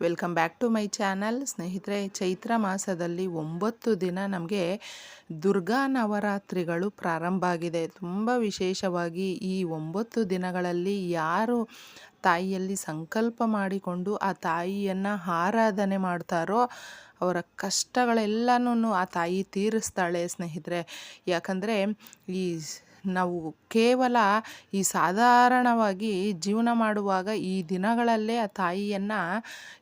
Welcome back to my channel. ಸ್ನೇಹಿತರೆ, ಚೈತ್ರ ಮಾಸದಲ್ಲಿ ಒಂಬತ್ತು ದಿನ ನಮಗೆ ದುರ್ಗಾ ನವರಾತ್ರಿಗಳು ಪ್ರಾರಂಭ ಆಗಿದೆ. ತುಂಬ ವಿಶೇಷವಾಗಿ ಈ ಒಂಬತ್ತು ದಿನಗಳಲ್ಲಿ ಯಾರು ತಾಯಿಯಲ್ಲಿ ಸಂಕಲ್ಪ ಮಾಡಿಕೊಂಡು ಆ ತಾಯಿಯನ್ನು ಆರಾಧನೆ ಮಾಡ್ತಾರೋ, ಅವರ ಕಷ್ಟಗಳೆಲ್ಲನೂ ಆ ತಾಯಿ ತೀರಿಸ್ತಾಳೆ ಸ್ನೇಹಿತರೆ. ಯಾಕಂದರೆ ಈ ನಾವು ಕೇವಲ ಈ ಸಾಧಾರಣವಾಗಿ ಜೀವನ ಮಾಡುವಾಗ ಈ ದಿನಗಳಲ್ಲೇ ಆ ತಾಯಿಯನ್ನು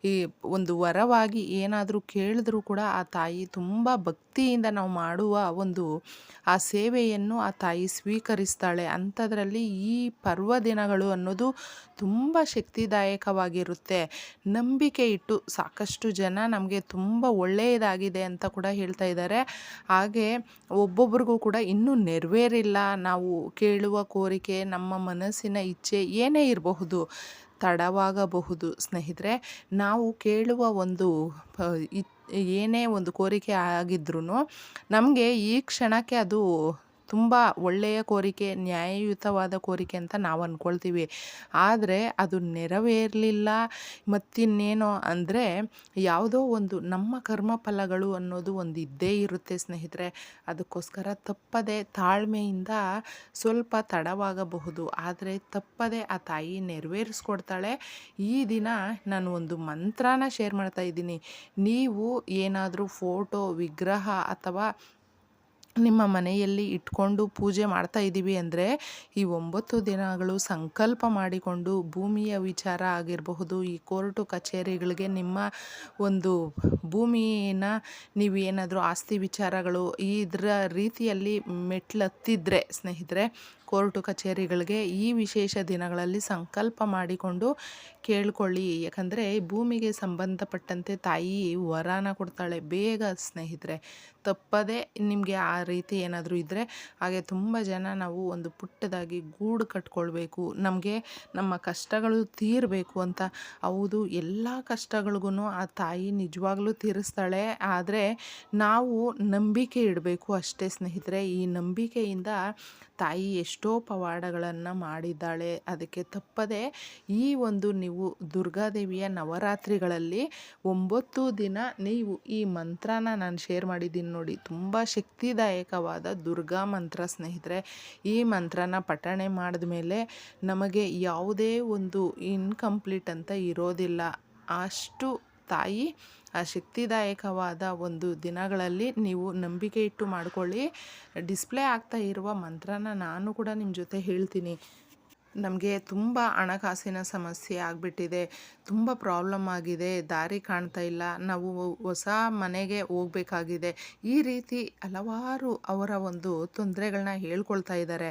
ಈ ಒಂದು ವರವಾಗಿ ಏನಾದರೂ ಕೇಳಿದ್ರೂ ಕೂಡ ಆ ತಾಯಿ ತುಂಬ ಭಕ್ತಿಯಿಂದ ನಾವು ಮಾಡುವ ಒಂದು ಆ ಸೇವೆಯನ್ನು ಆ ತಾಯಿ ಸ್ವೀಕರಿಸ್ತಾಳೆ. ಅಂಥದ್ರಲ್ಲಿ ಈ ಪರ್ವ ದಿನಗಳು ಅನ್ನೋದು ತುಂಬ ಶಕ್ತಿದಾಯಕವಾಗಿರುತ್ತೆ. ನಂಬಿಕೆ ಇಟ್ಟು ಸಾಕಷ್ಟು ಜನ ನಮಗೆ ತುಂಬ ಒಳ್ಳೆಯದಾಗಿದೆ ಅಂತ ಕೂಡ ಹೇಳ್ತಾ ಇದ್ದಾರೆ. ಹಾಗೆ ಒಬ್ಬೊಬ್ರಿಗೂ ಕೂಡ ಇನ್ನೂ ನೆರವೇರಿಲ್ಲ. ನಾವು ಕೇಳುವ ಕೋರಿಕೆ, ನಮ್ಮ ಮನಸ್ಸಿನ ಇಚ್ಛೆ ಏನೇ ಇರಬಹುದು, ತಡವಾಗಬಹುದು. ಸ್ನೇಹಿತರೆ, ನಾವು ಕೇಳುವ ಒಂದು ಏನೇ ಒಂದು ಕೋರಿಕೆ ಆಗಿದ್ರೂ ನಮಗೆ ಈ ಕ್ಷಣಕ್ಕೆ ಅದು ತುಂಬ ಒಳ್ಳೆಯ ಕೋರಿಕೆ, ನ್ಯಾಯಯುತವಾದ ಕೋರಿಕೆ ಅಂತ ನಾವು ಅಂದ್ಕೊಳ್ತೀವಿ ಆದರೆ ಅದು ನೆರವೇರಲಿಲ್ಲ. ಮತ್ತಿನ್ನೇನೋ ಅಂದರೆ ಯಾವುದೋ ಒಂದು ನಮ್ಮ ಕರ್ಮ ಫಲಗಳು ಅನ್ನೋದು ಒಂದು ಇದ್ದೇ ಇರುತ್ತೆ ಸ್ನೇಹಿತರೆ. ಅದಕ್ಕೋಸ್ಕರ ತಪ್ಪದೆ ತಾಳ್ಮೆಯಿಂದ ಸ್ವಲ್ಪ ತಡವಾಗಬಹುದು. ಆದರೆ ತಪ್ಪದೆ ಆ ತಾಯಿ ನೆರವೇರಿಸ್ಕೊಡ್ತಾಳೆ. ಈ ದಿನ ನಾನು ಒಂದು ಮಂತ್ರನ ಶೇರ್ ಮಾಡ್ತಾ ಇದ್ದೀನಿ. ನೀವು ಏನಾದರೂ ಫೋಟೋ, ವಿಗ್ರಹ ಅಥವಾ ನಿಮ್ಮ ಮನೆಯಲ್ಲಿ ಇಟ್ಕೊಂಡು ಪೂಜೆ ಮಾಡ್ತಾ ಇದ್ದೀವಿ ಅಂದರೆ ಈ ಒಂಬತ್ತು ದಿನಗಳು ಸಂಕಲ್ಪ ಮಾಡಿಕೊಂಡು ಭೂಮಿಯ ವಿಚಾರ ಆಗಿರಬಹುದು, ಈ ಕೋರ್ಟು ಕಚೇರಿಗಳಿಗೆ ನಿಮ್ಮ ಒಂದು ಭೂಮಿನ ನೀವು ಏನಾದರೂ ಆಸ್ತಿ ವಿಚಾರಗಳು ಇದರ ರೀತಿಯಲ್ಲಿ ಮೆಟ್ಲತ್ತಿದ್ರೆ ಸ್ನೇಹಿತರೆ, ಕೋರ್ಟು ಕಚೇರಿಗಳಿಗೆ ಈ ವಿಶೇಷ ದಿನಗಳಲ್ಲಿ ಸಂಕಲ್ಪ ಮಾಡಿಕೊಂಡು ಕೇಳ್ಕೊಳ್ಳಿ. ಯಾಕಂದರೆ ಭೂಮಿಗೆ ಸಂಬಂಧಪಟ್ಟಂತೆ ತಾಯಿ ವರಾನ ಕೊಡ್ತಾಳೆ ಬೇಗ ಸ್ನೇಹಿತರೆ. ತಪ್ಪದೇ ನಿಮಗೆ ಆ ರೀತಿ ಏನಾದರೂ ಇದ್ದರೆ ಹಾಗೆ ತುಂಬ ಜನ ನಾವು ಒಂದು ಪುಟ್ಟದಾಗಿ ಗೂಡು ಕಟ್ಕೊಳ್ಬೇಕು, ನಮಗೆ ನಮ್ಮ ಕಷ್ಟಗಳು ತೀರಬೇಕು ಅಂತ. ಹೌದು, ಎಲ್ಲ ಕಷ್ಟಗಳಿಗೂ ಆ ತಾಯಿ ನಿಜವಾಗ್ಲೂ ತೀರಿಸ್ತಾಳೆ. ಆದರೆ ನಾವು ನಂಬಿಕೆ ಇಡಬೇಕು ಅಷ್ಟೇ ಸ್ನೇಹಿತರೆ. ಈ ನಂಬಿಕೆಯಿಂದ ತಾಯಿ ಎಷ್ಟೋ ಪವಾಡಗಳನ್ನು ಮಾಡಿದ್ದಾಳೆ. ಅದಕ್ಕೆ ತಪ್ಪದೆ ಈ ಒಂದು ನೀವು ದುರ್ಗಾದೇವಿಯ ನವರಾತ್ರಿಗಳಲ್ಲಿ ಒಂಬತ್ತು ದಿನ ನೀವು ಈ ಮಂತ್ರನ ನಾನು ಶೇರ್ ಮಾಡಿದ್ದೀನಿ ನೋಡಿ. ತುಂಬ ಶಕ್ತಿದಾಯಕವಾದ ದುರ್ಗಾ ಮಂತ್ರ ಸ್ನೇಹಿತರೆ. ಈ ಮಂತ್ರನ ಪಠಣೆ ಮಾಡಿದ ಮೇಲೆ ನಮಗೆ ಯಾವುದೇ ಒಂದು ಇನ್ಕಂಪ್ಲೀಟ್ ಅಂತ ಇರೋದಿಲ್ಲ. ಅಷ್ಟು ತಾಯಿ ಶಕ್ತಿದಾಯಕವಾದ ಒಂದು ದಿನಗಳಲ್ಲಿ ನೀವು ನಂಬಿಕೆ ಇಟ್ಟು ಮಾಡಿಕೊಳ್ಳಿ. ಡಿಸ್ಪ್ಲೇ ಆಗ್ತಾ ಇರುವ ಮಂತ್ರನ ನಾನು ಕೂಡ ನಿಮ್ಮ ಜೊತೆ ಹೇಳ್ತೀನಿ. ನಮಗೆ ತುಂಬ ಹಣಕಾಸಿನ ಸಮಸ್ಯೆ ಆಗಿಬಿಟ್ಟಿದೆ, ತುಂಬ ಪ್ರಾಬ್ಲಮ್ ಆಗಿದೆ, ದಾರಿ ಕಾಣ್ತಾ ಇಲ್ಲ, ನಾವು ಹೊಸ ಮನೆಗೆ ಹೋಗಬೇಕಾಗಿದೆ. ಈ ರೀತಿ ಹಲವಾರು ಅವರ ಒಂದು ತೊಂದರೆಗಳನ್ನ ಹೇಳ್ಕೊಳ್ತಾ ಇದ್ದಾರೆ.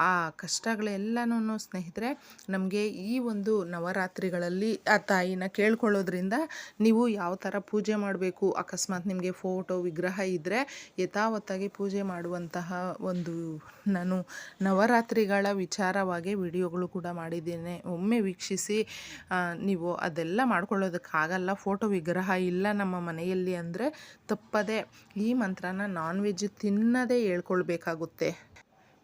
ಆ ಕಷ್ಟಗಳೆಲ್ಲನೂ ಸ್ನೇಹಿತರೆ, ನಮಗೆ ಈ ಒಂದು ನವರಾತ್ರಿಗಳಲ್ಲಿ ಆ ತಾಯಿನ ಕೇಳ್ಕೊಳ್ಳೋದ್ರಿಂದ ನೀವು ಯಾವ ಥರ ಪೂಜೆ ಮಾಡಬೇಕು? ಅಕಸ್ಮಾತ್ ನಿಮಗೆ ಫೋಟೋ ವಿಗ್ರಹ ಇದ್ದರೆ ಯಥಾವತ್ತಾಗಿ ಪೂಜೆ ಮಾಡುವಂತಹ ಒಂದು ನಾನು ನವರಾತ್ರಿಗಳ ವಿಚಾರವಾಗಿ ವಿಡಿಯೋ ವಿಡಿಯೋಗಳು ಕೂಡ ಮಾಡಿದ್ದೇನೆ. ಒಮ್ಮೆ ವೀಕ್ಷಿಸಿ ನೀವು ಅದೆಲ್ಲ ಮಾಡ್ಕೊಳ್ಳೋದಕ್ಕಾಗಲ್ಲ. ಫೋಟೋ ವಿಗ್ರಹ ಇಲ್ಲ ನಮ್ಮ ಮನೆಯಲ್ಲಿ ಅಂದರೆ ತಪ್ಪದೆ ಈ ಮಂತ್ರನ ನಾನ್ ವೆಜ್ ತಿನ್ನದೇ ಹೇಳ್ಕೊಳ್ಬೇಕಾಗುತ್ತೆ.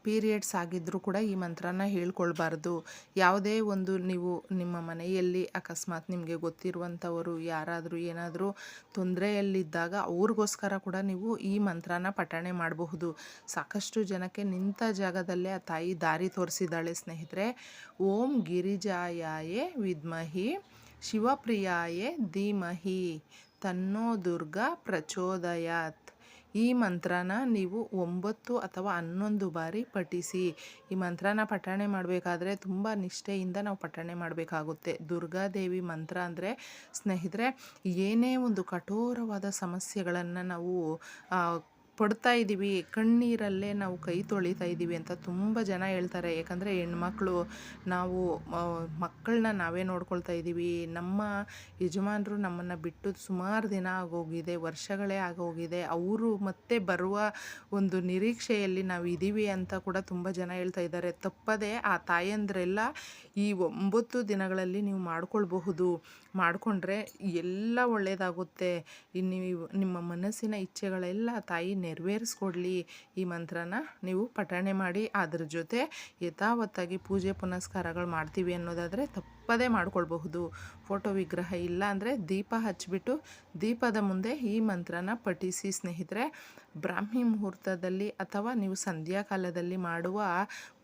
ಪೀರಿಯಡ್ಸ್ ಆಗಿದ್ದರೂ ಕೂಡ ಈ ಮಂತ್ರನ ಹೇಳ್ಕೊಳ್ಬಾರ್ದು. ಯಾವುದೇ ಒಂದು ನೀವು ನಿಮ್ಮ ಮನೆಯಲ್ಲಿ ಅಕಸ್ಮಾತ್ ನಿಮಗೆ ಗೊತ್ತಿರುವಂಥವರು ಯಾರಾದರೂ ಏನಾದರೂ ತೊಂದರೆಯಲ್ಲಿದ್ದಾಗ ಅವ್ರಿಗೋಸ್ಕರ ಕೂಡ ನೀವು ಈ ಮಂತ್ರನ ಪಠಣೆ ಮಾಡಬಹುದು. ಸಾಕಷ್ಟು ಜನಕ್ಕೆ ನಿಂತ ಜಾಗದಲ್ಲೇ ಆ ತಾಯಿ ದಾರಿ ತೋರಿಸಿದ್ದಾಳೆ ಸ್ನೇಹಿತರೆ. ಓಂ ಗಿರಿಜಾಯಾಯೇ ವಿದ್ಮಹಿ, ಶಿವಪ್ರಿಯಾಯೇ ಧೀಮಹಿ, ತನ್ನೋ ದುರ್ಗಾ ಪ್ರಚೋದಯಾತ್. ಈ ಮಂತ್ರನ ನೀವು ಒಂಬತ್ತು ಅಥವಾ ಹನ್ನೊಂದು ಬಾರಿ ಪಠಿಸಿ. ಈ ಮಂತ್ರನ ಪಠಣೆ ಮಾಡಬೇಕಾದ್ರೆ ತುಂಬ ನಿಷ್ಠೆಯಿಂದ ನಾವು ಪಠಣೆ ಮಾಡಬೇಕಾಗುತ್ತೆ. ದುರ್ಗಾದೇವಿ ಮಂತ್ರ ಅಂದರೆ ಸ್ನೇಹಿತರೆ, ಏನೇ ಒಂದು ಕಠೋರವಾದ ಸಮಸ್ಯೆಗಳನ್ನು ನಾವು ಪಡ್ತಾ ಇದ್ದೀವಿ, ಕಣ್ಣೀರಲ್ಲೇ ನಾವು ಕೈ ತೊಳಿತಾ ಇದ್ದೀವಿ ಅಂತ ತುಂಬ ಜನ ಹೇಳ್ತಾರೆ. ಯಾಕಂದರೆ ಹೆಣ್ಮಕ್ಳು ನಾವು ಮಕ್ಕಳನ್ನ ನಾವೇ ನೋಡ್ಕೊಳ್ತಾ ಇದ್ದೀವಿ. ನಮ್ಮ ಯಜಮಾನರು ನಮ್ಮನ್ನು ಬಿಟ್ಟು ಸುಮಾರು ದಿನ ಆಗೋಗಿದೆ, ವರ್ಷಗಳೇ ಆಗೋಗಿದೆ. ಅವರು ಮತ್ತೆ ಬರುವ ಒಂದು ನಿರೀಕ್ಷೆಯಲ್ಲಿ ನಾವು ಇದ್ದೀವಿ ಅಂತ ಕೂಡ ತುಂಬ ಜನ ಹೇಳ್ತಾ ಇದ್ದಾರೆ. ತಪ್ಪದೇ ಆ ತಾಯಂದ್ರೆಲ್ಲ ಈ ಒಂಬತ್ತು ದಿನಗಳಲ್ಲಿ ನೀವು ಮಾಡ್ಕೊಳ್ಬಹುದು. ಮಾಡಿಕೊಂಡ್ರೆ ಎಲ್ಲ ಒಳ್ಳೆಯದಾಗುತ್ತೆ ನೀವು ನಿಮ್ಮ ಮನಸ್ಸಿನ ಇಚ್ಛೆಗಳೆಲ್ಲ ತಾಯಿ ನೆರವೇರಿಸ್ಕೊಡ್ಲಿ ಈ ಮಂತ್ರನ ನೀವು ಪಠಣೆ ಮಾಡಿ. ಅದ್ರ ಜೊತೆ ಯಥಾವತ್ತಾಗಿ ಪೂಜೆ ಪುನಸ್ಕಾರಗಳು ಮಾಡ್ತೀವಿ ಅನ್ನೋದಾದರೆ ತಪ್ಪದೇ ಮಾಡ್ಕೊಳ್ಬಹುದು. ಫೋಟೋ ವಿಗ್ರಹ ಇಲ್ಲ ಅಂದರೆ ದೀಪ ಹಚ್ಚಿಬಿಟ್ಟು ದೀಪದ ಮುಂದೆ ಈ ಮಂತ್ರನ ಪಠಿಸಿ ಸ್ನೇಹಿತರೆ, ಬ್ರಾಹ್ಮಿ ಮುಹೂರ್ತದಲ್ಲಿ ಅಥವಾ ನೀವು ಸಂಧ್ಯಾಕಾಲದಲ್ಲಿ ಮಾಡುವ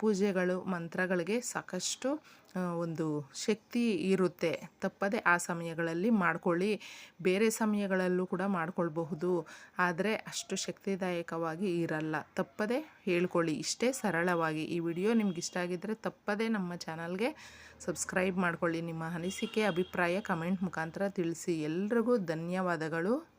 ಪೂಜೆಗಳು, ಮಂತ್ರಗಳಿಗೆ ಸಾಕಷ್ಟು ಒಂದು ಶಕ್ತಿ ಇರುತ್ತೆ. ತಪ್ಪದೆ ಆ ಸಮಯಗಳಲ್ಲಿ ಮಾಡ್ಕೊಳ್ಳಿ. ಬೇರೆ ಸಮಯಗಳಲ್ಲೂ ಕೂಡ ಮಾಡ್ಕೊಳ್ಬಹುದು. ಆದರೆ ಅಷ್ಟು ಶಕ್ತಿದಾಯಕವಾಗಿ ಇರಲ್ಲ. ತಪ್ಪದೆ ಹೇಳ್ಕೊಳ್ಳಿ. ಇಷ್ಟೇ ಸರಳವಾಗಿ. ಈ ವಿಡಿಯೋ ನಿಮ್ಗೆ ಇಷ್ಟ ಆಗಿದ್ದರೆ ತಪ್ಪದೆ ನಮ್ಮ ಚಾನಲ್ಗೆ ಸಬ್ಸ್ಕ್ರೈಬ್ ಮಾಡ್ಕೊಳ್ಳಿ. ನಿಮ್ಮ ಅನಿಸಿಕೆ, ಅಭಿಪ್ರಾಯ ಕಮೆಂಟ್ ಮುಖಾಂತರ ತಿಳಿಸಿ. ಎಲ್ರಿಗೂ ಧನ್ಯವಾದಗಳು.